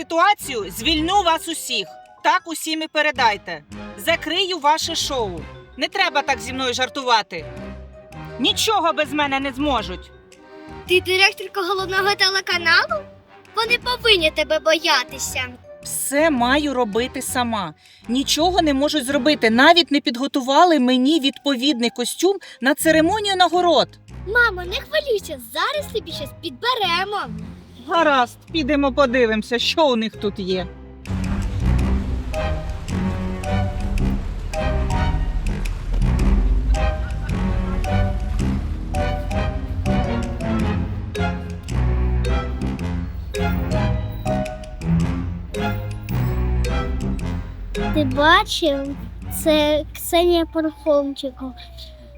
Ситуацію, звільню вас усіх. Так усім і передайте. Закрию ваше шоу. Не треба так зі мною жартувати. Нічого без мене не зможуть. Ти директорка головного телеканалу? Вони повинні тебе боятися. Все маю робити сама. Нічого не можуть зробити. Навіть не підготували мені відповідний костюм на церемонію нагород. Мамо, не хвилюйся, зараз тобі щось підберемо. Гаразд, підемо подивимося, що у них тут є. Ти бачив? Це Ксенія Пархомченко,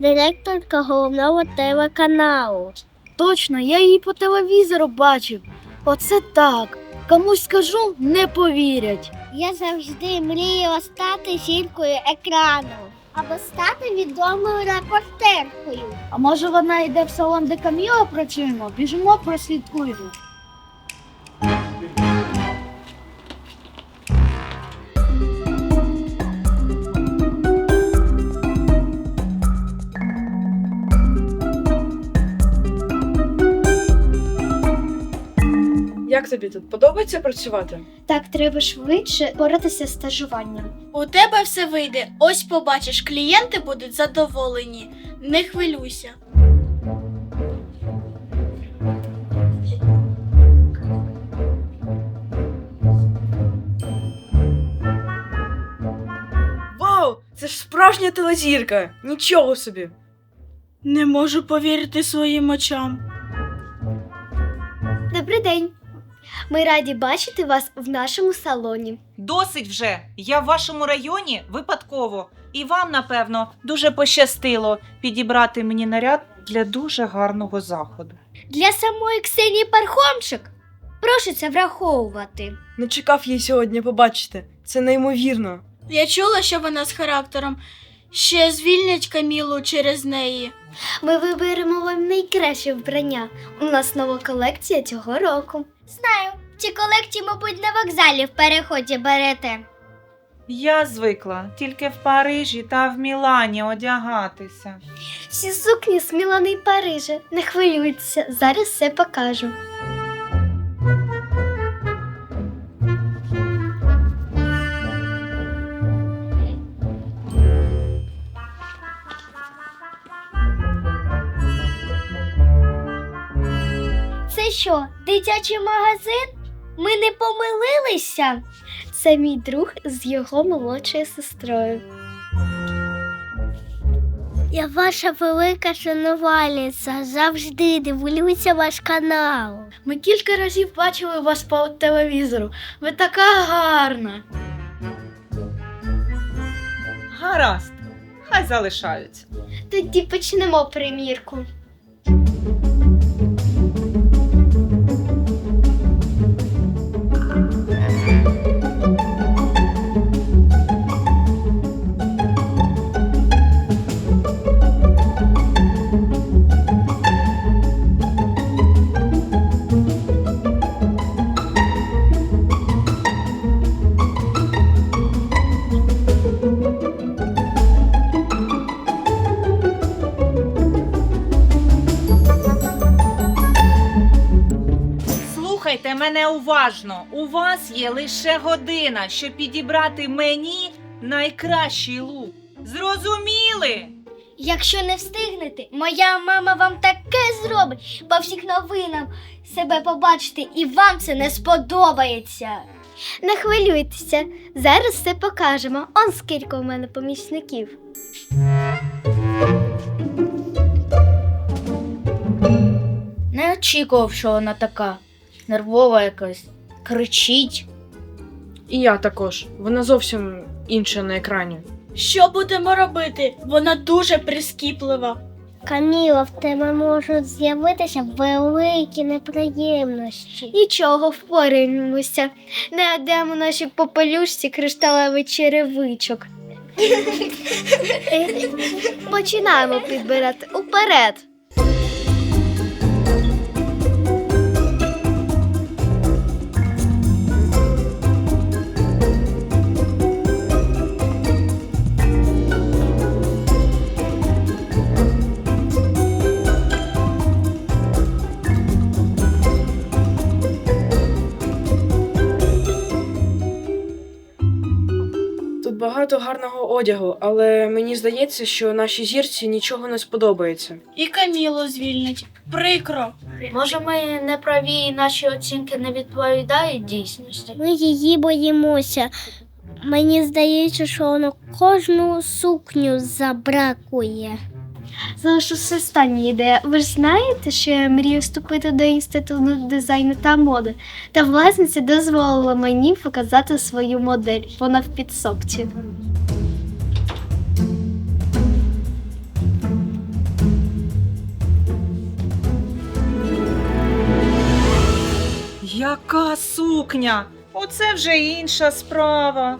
директорка головного телеканалу. Точно, я її по телевізору бачив. Оце так. Комусь скажу, не повірять. Я завжди мріяла стати жінкою екрану або стати відомою репортеркою. А може вона йде в салон, де Каміла працюємо? Біжимо, прослідкуємо. Як тобі тут подобається працювати? Так треба швидше боротися з стажуванням. У тебе все вийде. Ось побачиш, клієнти будуть задоволені. Не хвилюйся. Вау! Це ж справжня телезірка! Нічого собі! Не можу повірити своїм очам. Добрий день. Ми раді бачити вас в нашому салоні. Досить вже. Я в вашому районі випадково. І вам, напевно, дуже пощастило підібрати мені наряд для дуже гарного заходу. Для самої Ксенії Пархомчик. Прошу це враховувати. Не чекав її сьогодні побачити. Це неймовірно. Я чула, що вона з характером. Ще звільнять Камілу через неї. Ми виберемо вам найкраще вбрання. У нас нова колекція цього року. Знаю, ці колекції, мабуть, на вокзалі в переході берете. Я звикла тільки в Парижі та в Мілані одягатися. Всі сукні з Мілани і Парижа. Не хвилюйтеся, зараз все покажу. Це що, дитячий магазин? Ми не помилилися. Це мій друг з його молодшою сестрою. Я ваша велика шанувальниця. Завжди дивлюся ваш канал. Ми кілька разів бачили вас по телевізору. Ви така гарна. Гаразд, хай залишаються. Тоді почнемо примірку. Слухайте мене уважно. У вас є лише година, щоб підібрати мені найкращий лук. Зрозуміли? Якщо не встигнете, моя мама вам таке зробить. по всіх новинам себе побачити, і вам це не сподобається. Не хвилюйтеся, зараз все покажемо. Он скільки у мене помічників. Не очікував, що вона така нервова якась, кричить. І я також. Вона зовсім інша на екрані. Що будемо робити? Вона дуже прискіплива. Каміла, в тебе можуть з'явитися великі неприємності. Нічого, впораємося. Не йдемо наші попелюшці кришталевий черевичок. Починаємо підбирати уперед. Багато гарного одягу, але мені здається, що нашій зірці нічого не сподобається. І Камілу звільнять. Прикро. Може, ми не праві і наші оцінки не відповідають дійсності? Ми її боїмося. Мені здається, що воно кожну сукню забракує. Залишилася остання ідея. Ви ж знаєте, що я мрію вступити до інституту дизайну та моди. Та власниця дозволила мені показати свою модель. Вона в підсобці. Яка сукня? Оце вже інша справа.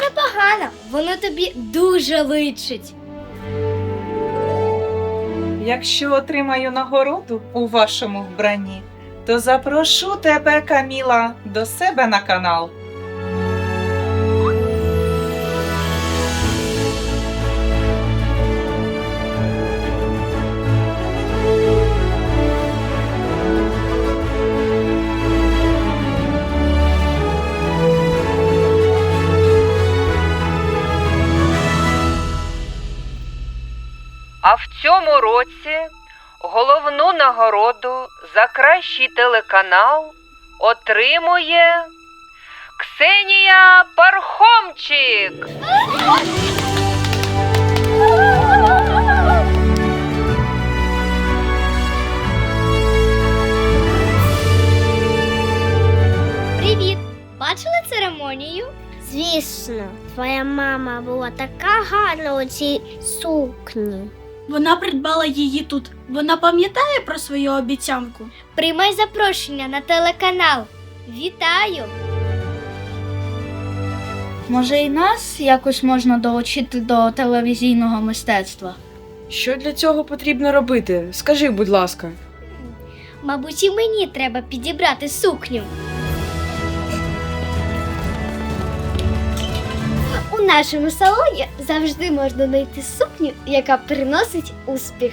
Непогано, воно тобі дуже личить. Якщо отримаю нагороду у вашому вбранні, то запрошу тебе, Каміла, до себе на канал. А в цьому році головну нагороду за кращий телеканал отримує Ксенія Пархомчик. Привіт! Бачили церемонію? Звісно, твоя мама була така гарна у цій сукні. Вона придбала її тут. Вона пам'ятає про свою обіцянку. Приймай запрошення на телеканал. Вітаю! Може, і нас якось можна долучити до телевізійного мистецтва? Що для цього потрібно робити? Скажи, будь ласка. Мабуть, і мені треба підібрати сукню. У нашому салоні завжди можна знайти сукню, яка приносить успіх.